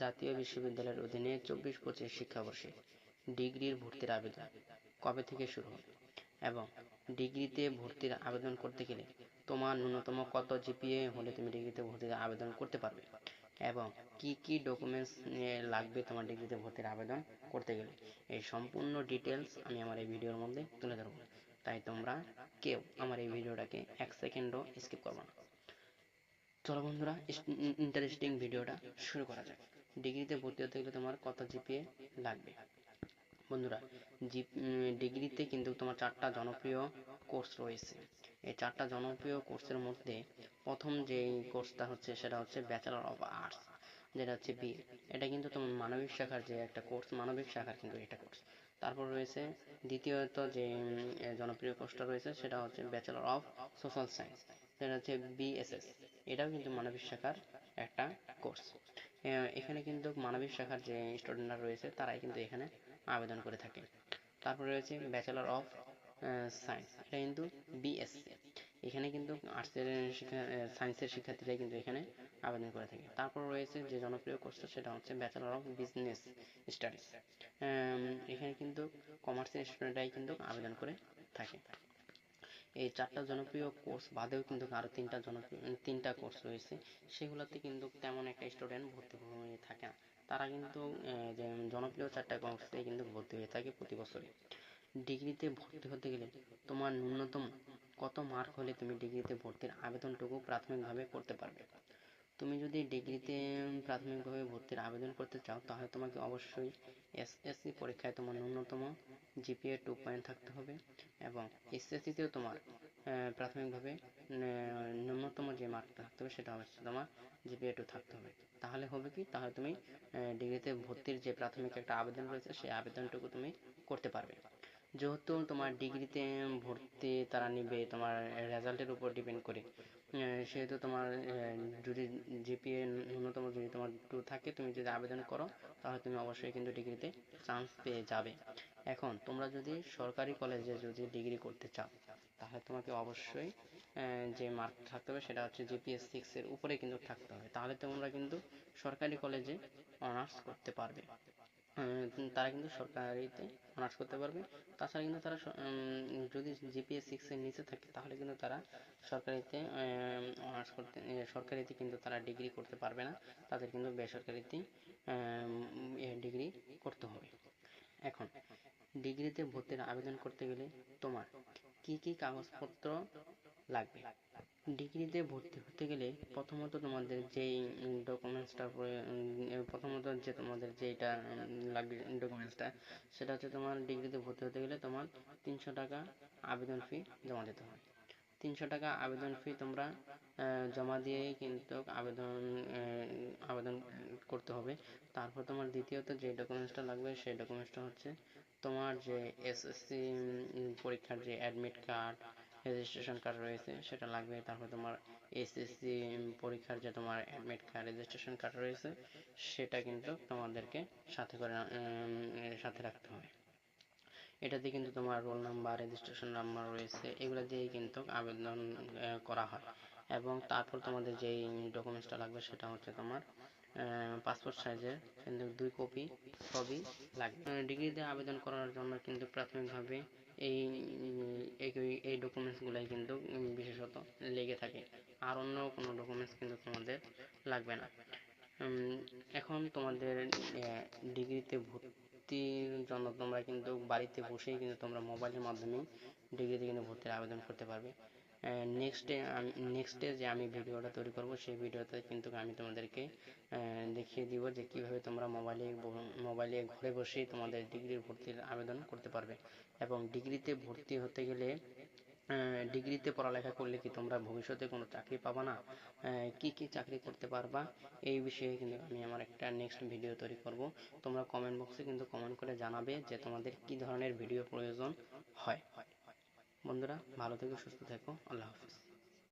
জাতীয় বিশ্ববিদ্যালয়ের অধীনে চব্বিশ পঁচিশ শিক্ষাবর্ষে ডিগ্রির ভর্তির আবেদন কবে থেকে শুরু হবে? এবং ডিগ্রিতে ভর্তির আবেদন করতে গেলে তোমার ন্যূনতম কত জিপিএ হলে তুমি ডিগ্রিতে ভর্তির আবেদন করতে পারবে? এবং কি কি ডকুমেন্টস লাগবে তোমার ডিগ্রিতে ভর্তির আবেদন করতে গেলে? এই সম্পূর্ণ ডিটেলস আমি আমার এই ভিডিওর মধ্যে তুলে ধরবো। তাই তোমরা কেউ আমার এই ভিডিওটাকে এক সেকেন্ডও স্কিপ করব না। চলো বন্ধুরা ইন্টারেস্টিং ভিডিওটা শুরু করা যাক। ডিগ্রিতে ভর্তি হতে গেলে তোমার কত জিপিএ লাগবে? বন্ধুরা জি ডিগ্রিতে কিন্তু তোমার চারটা জনপ্রিয় কোর্স রয়েছে। এই চারটা জনপ্রিয় কোর্সের মধ্যে প্রথম যে কোর্সটা হচ্ছে সেটা হচ্ছে ব্যাচেলর অফ আর্টস যেটা হচ্ছে বি এটা কিন্তু তোমার মানবিক শাখার যে একটা কোর্স মানবিক শাখার কিন্তু এটা কোর্স তারপর রয়েছে দ্বিতীয়ত যে জনপ্রিয় কোর্সটা রয়েছে সেটা হচ্ছে ব্যাচেলর অফ সোশ্যাল সায়েন্স যেটা হচ্ছে বিএসএস এটাও কিন্তু মানবিক শাখার একটা কোর্স এখানে কিন্তু মানবিক শাখার যে স্টুডেন্টরা রয়েছে, তারাই কিন্তু এখানে আবেদন করে থাকে। তারপরে রয়েছে ব্যাচেলর অফ সায়েন্স এটা কিন্তু বিএসসি এখানে কিন্তু আর্টসের শিক্ষা সায়েন্সের শিক্ষার্থীরাই কিন্তু এখানে আবেদন করে থাকে। তারপর রয়েছে যে জনপ্রিয় কোর্সটা সেটা হচ্ছে ব্যাচেলর অফ বিজনেস স্টাডিজ এখানে কিন্তু কমার্সের স্টুডেন্টরাই কিন্তু আবেদন করে থাকে। এই চারটা জনপ্রিয় কোর্স বাদেও কিন্তু আরও তিনটা জনপ্রিয় তিনটা কোর্স রয়েছে। সেগুলোতে কিন্তু তেমন একটা স্টুডেন্ট ভর্তি হয়ে থাকে না। তারা কিন্তু জনপ্রিয় চারটা কোর্সে কিন্তু ভর্তি হয়ে থাকে প্রতি বছরে ডিগ্রিতে ভর্তি হতে গেলে তোমার ন্যূনতম কত মার্ক হলে তুমি ডিগ্রিতে ভর্তির আবেদনটুকু প্রাথমিকভাবে করতে পারবে? তুমি যদি ডিগ্রিতে প্রাথমিকভাবে ভর্তির আবেদন করতে চাও, তাহলে তোমাকে অবশ্যই এসএসসি পরীক্ষায় তোমার ন্যূনতম জিপিএ টু পয়েন্ট থাকতে হবে এবং এসএসসিতেও তোমার প্রাথমিকভাবে ন্যূনতম যে মার্কটা থাকতে হবে, সেটা অবশ্যই তোমার জিপিএ টু থাকতে হবে। তাহলে হবে কি? তাহলে তুমি ডিগ্রিতে ভর্তির যে প্রাথমিক একটা আবেদন রয়েছে, সেই আবেদনটুকু তুমি করতে পারবে। যেহেতু তোমার ডিগ্রিতে ভর্তি তারা নিবে, তোমার রেজাল্টের উপর ডিপেন্ড করে। সেহেতু তোমার যদি জিপিএ ন্যূনতম যদি তোমার টু থাকে, তুমি যদি আবেদন করো, তাহলে তুমি অবশ্যই কিন্তু ডিগ্রিতে চান্স পেয়ে যাবে। এখন তোমরা যদি সরকারি কলেজে যদি ডিগ্রি করতে চাও, তাহলে তোমাকে অবশ্যই যে মার্ক থাকতে হবে সেটা হচ্ছে জিপিএস সিক্সের উপরে কিন্তু থাকতে হবে। তাহলে তোমরা কিন্তু সরকারি কলেজে অনার্স করতে পারবে। তারা কিন্তু সরকারিতে অনার্স করতে পারবে। তাছাড়া কিন্তু তারা যদি জিপিএ সিক্সের নিচে থাকে, তাহলে কিন্তু তারা সরকারিতে অনার্স করতে সরকারিতে কিন্তু তারা ডিগ্রি করতে পারবে না। তাদের কিন্তু বেসরকারিতে ডিগ্রি করতে হবে। এখন ডিগ্রিতে ভর্তির আবেদন করতে গেলে তোমার কি কি কাগজপত্র লাগবে? ডিগ্রিতে ভর্তি হতে গেলে প্রথমত তোমাদের যেই ডকুমেন্টসটা প্রথমত যে তোমাদের যেটা লাগবে ডকুমেন্টসটা সেটা হচ্ছে তোমার ডিগ্রিতে ভর্তি হতে গেলে তোমার তিনশো টাকা আবেদন ফি জমা দিতে হয় তিনশো টাকা আবেদন ফি তোমরা জমা দিয়ে কিন্তু আবেদন আবেদন করতে হবে। তারপর তোমার দ্বিতীয়ত যে ডকুমেন্টসটা লাগবে, সেই ডকুমেন্টসটা হচ্ছে তোমার যে এসএসসি পরীক্ষার যে অ্যাডমিট কার্ড রেজিস্ট্রেশন কার্ড রয়েছে, সেটা লাগবে। তারপর তোমার এসএসসি পরীক্ষার যে তোমার অ্যাডমিট কার্ড রেজিস্ট্রেশন কার্ড রয়েছে, সেটা কিন্তু তোমাদেরকে সাথে করে সাথে রাখতে হবে। এটাতে কিন্তু তোমার রোল নাম্বার রেজিস্ট্রেশন নাম্বার রয়েছে, এগুলো দিয়েই কিন্তু আবেদন করা হয়। এবং তারপর তোমাদের যেই ডকুমেন্টসটা লাগবে, সেটা হচ্ছে তোমার পাসপোর্ট সাইজের কিন্তু দুই কপি সবই লাগবে ডিগ্রিতে আবেদন করার জন্য কিন্তু প্রাথমিকভাবে এই এই ডকুমেন্টসগুলাই কিন্তু বিশেষত লেগে থাকে। আর অন্য কোনো ডকুমেন্টস কিন্তু তোমাদের লাগবে না। এখন তোমাদের ডিগ্রিতে ভর্তির জন্য তোমরা কিন্তু বাড়িতে বসেই কিন্তু তোমরা মোবাইলের মাধ্যমেই ডিগ্রিতে কিন্তু ভর্তির আবেদন করতে পারবে। নেক্সট ডে নেক্সট ডে যে আমি ভিডিওটা তৈরি করব, সেই ভিডিওতে কিন্তু আমি তোমাদেরকে দেখিয়ে দিব যে কীভাবে তোমরা মোবাইলে মোবাইলে ঘরে বসেই তোমাদের ডিগ্রির ভর্তির আবেদন করতে পারবে। এবং ডিগ্রিতে ভর্তি হতে গেলে ডিগ্রিতে পড়ালেখা করলে কি তোমরা ভবিষ্যতে কোনো চাকরি পাবা না? কি কি চাকরি করতে পারবা? এই বিষয়ে কিন্তু আমি আমার একটা নেক্সট ভিডিও তৈরি করব। তোমরা কমেন্ট বক্সে কিন্তু কমেন্ট করে জানাবে যে তোমাদের কি ধরনের ভিডিও প্রয়োজন হয়। বন্ধুরা ভালো থেকো সুস্থ থেকো আল্লাহ হাফিজ